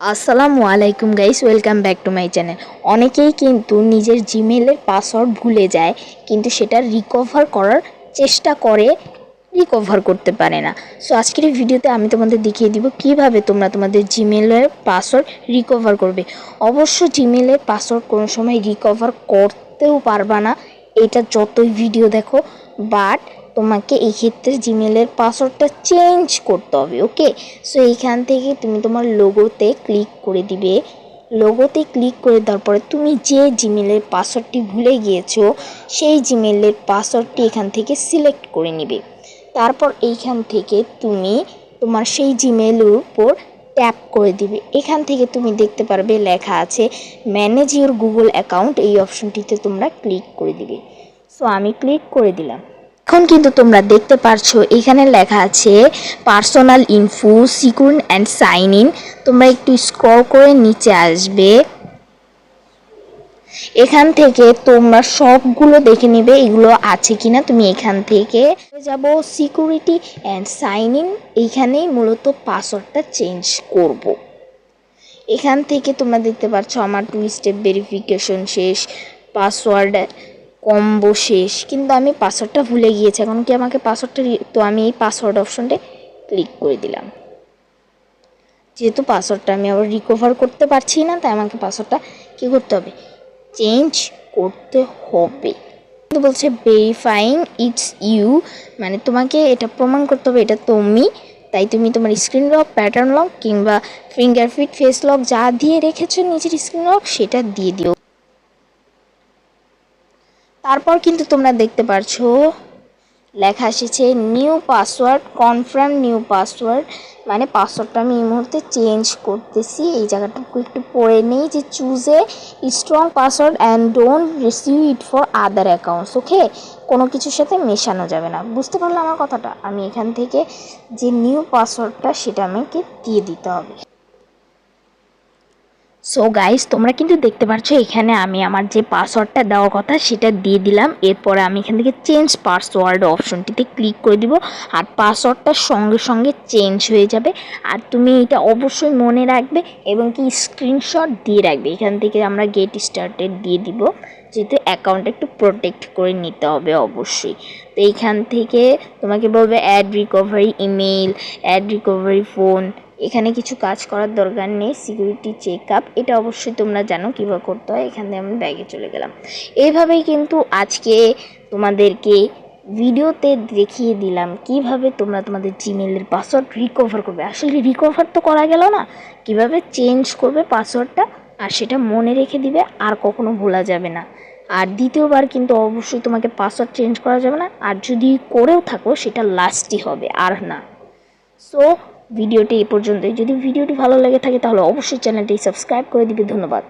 আসসালামু আলাইকুম guys welcome back to my channel অনেকেই কিন্তু নিজের জিমেলের পাসওয়ার্ড ভুলে যায়, কিন্তু সেটা রিকভার করার চেষ্টা করে রিকভার করতে পারে না। সো আজকের এই ভিডিওতে আমি তোমাদের দেখিয়ে দিব কীভাবে তোমরা তোমাদের জিমেলের পাসওয়ার্ড রিকভার করবে। অবশ্য জিমেলের পাসওয়ার্ড কোনো সময় রিকভার করতেও পারবা না। এটা যতই ভিডিও দেখো বাট তোমাকে এই ক্ষেত্রে জিমেলের পাসওয়ার্ডটা চেঞ্জ করতে হবে ওকে সো এইখান থেকে তুমি তোমার লোগোতে ক্লিক করে দিবে। লোগোতে ক্লিক করে দেওয়ার পরে তুমি যে জিমেলের পাসওয়ার্ডটি ভুলে গিয়েছো, সেই জিমেলের পাসওয়ার্ডটি এখান থেকে সিলেক্ট করে নিবে। তারপর এইখান থেকে তুমি তোমার সেই জিমেলের উপর ট্যাপ করে দিবে। এখান থেকে তুমি দেখতে পারবে লেখা আছে ম্যানেজ ইউর গুগল অ্যাকাউন্ট এই অপশনটিতে তোমরা ক্লিক করে দিবে। সো আমি ক্লিক করে দিলাম। এখন কিন্তু তোমরা দেখতে পারছ, এখানে লেখা আছে personal info secure and sign in তোমরা একটু স্ক্রল করে নিচে আসবে। এখান থেকে তোমরা সবগুলো দেখে নিবে, এগুলো আছে কিনা তুমি এখান থেকে। যাব সিকিউরিটি অ্যান্ড সাইন ইন এইখানেই মূলত পাসওয়ার্ডটা চেঞ্জ করব। এখান থেকে তোমরা দেখতে পাচ্ছ আমার টু স্টেপ ভেরিফিকেশন শেষ পাসওয়ার্ড কম্বো শেষ, কিন্তু আমি পাসওয়ার্ডটা ভুলে গিয়েছি, এখন কি আমাকে পাসওয়ার্ডটা তো আমি এই পাসওয়ার্ড অপশনটা ক্লিক করে দিলাম। যেহেতু পাসওয়ার্ডটা আমি আবার রিকভার করতে পারছি না, তাই আমাকে পাসওয়ার্ডটা কী করতে হবে? চেঞ্জ করতে হবে। কিন্তু বলছে ভেরিফাইং ইটস ইউ মানে তোমাকে এটা প্রমাণ করতে হবে এটা তুমি, তাই তুমি তোমার স্ক্রিন লক প্যাটার্ন লক কিংবা ফিঙ্গারপ্রিন্ট ফেস লক যা দিয়ে রেখেছো, নিজের স্ক্রিন লক সেটা দিয়ে দিও। তারপর কিন্তু তোমরা দেখতে পারছ, লেখা এসেছে new password confirm new password মানে পাসওয়ার্ডটা আমি এই মুহূর্তে চেঞ্জ করতেছি। এই জায়গাটুকু একটু পড়ে নেই যে choose strong password and don't receive it for other accounts okay কোনো কিছুর সাথে মেশানো যাবে না। বুঝতে পারলে আমার কথাটা? আমি এখান থেকে যে নিউ পাসওয়ার্ডটা সেটা আমাকে দিয়ে দিতে হবে। সো গাইস তোমরা কিন্তু দেখতে পাচ্ছ এখানে আমি আমার যে পাসওয়ার্ডটা দেওয়ার কথা, সেটা দিয়ে দিলাম। এরপরে আমি এখান থেকে চেঞ্জ পাসওয়ার্ড অপশনটিতে ক্লিক করে দিব। আর পাসওয়ার্ডটা সঙ্গে সঙ্গে চেঞ্জ হয়ে যাবে। আর তুমি এটা অবশ্যই মনে রাখবে এবং কি স্ক্রিনশট দিয়ে রাখবে। এখান থেকে আমরা গেট স্টার্টেড দিয়ে দিব। যেহেতু অ্যাকাউন্টটা একটু প্রোটেক্ট করে নিতে হবে অবশ্যই। তো এইখান থেকে তোমাকে বলবে add recovery email add recovery phone এখানে কিছু কাজ করার দরকার নেই সিকিউরিটি চেক আপ এটা অবশ্যই তোমরা জানো কীভাবে করতে হয়, এখান আমি ব্যাগে চলে গেলাম। এইভাবেই কিন্তু আজকে তোমাদেরকে ভিডিওতে দেখিয়ে দিলাম কীভাবে তোমরা তোমাদের জিমেলের পাসওয়ার্ড রিকভার করবে। আসলে রিকভার তো করা গেল না, কীভাবে চেঞ্জ করবে পাসওয়ার্ডটা আর সেটা মনে রেখে দিবে, আর কখনো ভোলা যাবে না। আর দ্বিতীয়বার কিন্তু অবশ্যই তোমাকে পাসওয়ার্ড চেঞ্জ করা যাবে না, আর যদি করেও থাকো সেটা লাস্টই হবে, আর না। সো ভিডিওটি এই পর্যন্তই। যদি ভিডিওটি ভালো লেগে থাকে তাহলে অবশ্যই চ্যানেলটি সাবস্ক্রাইব করে দিবে। ধন্যবাদ।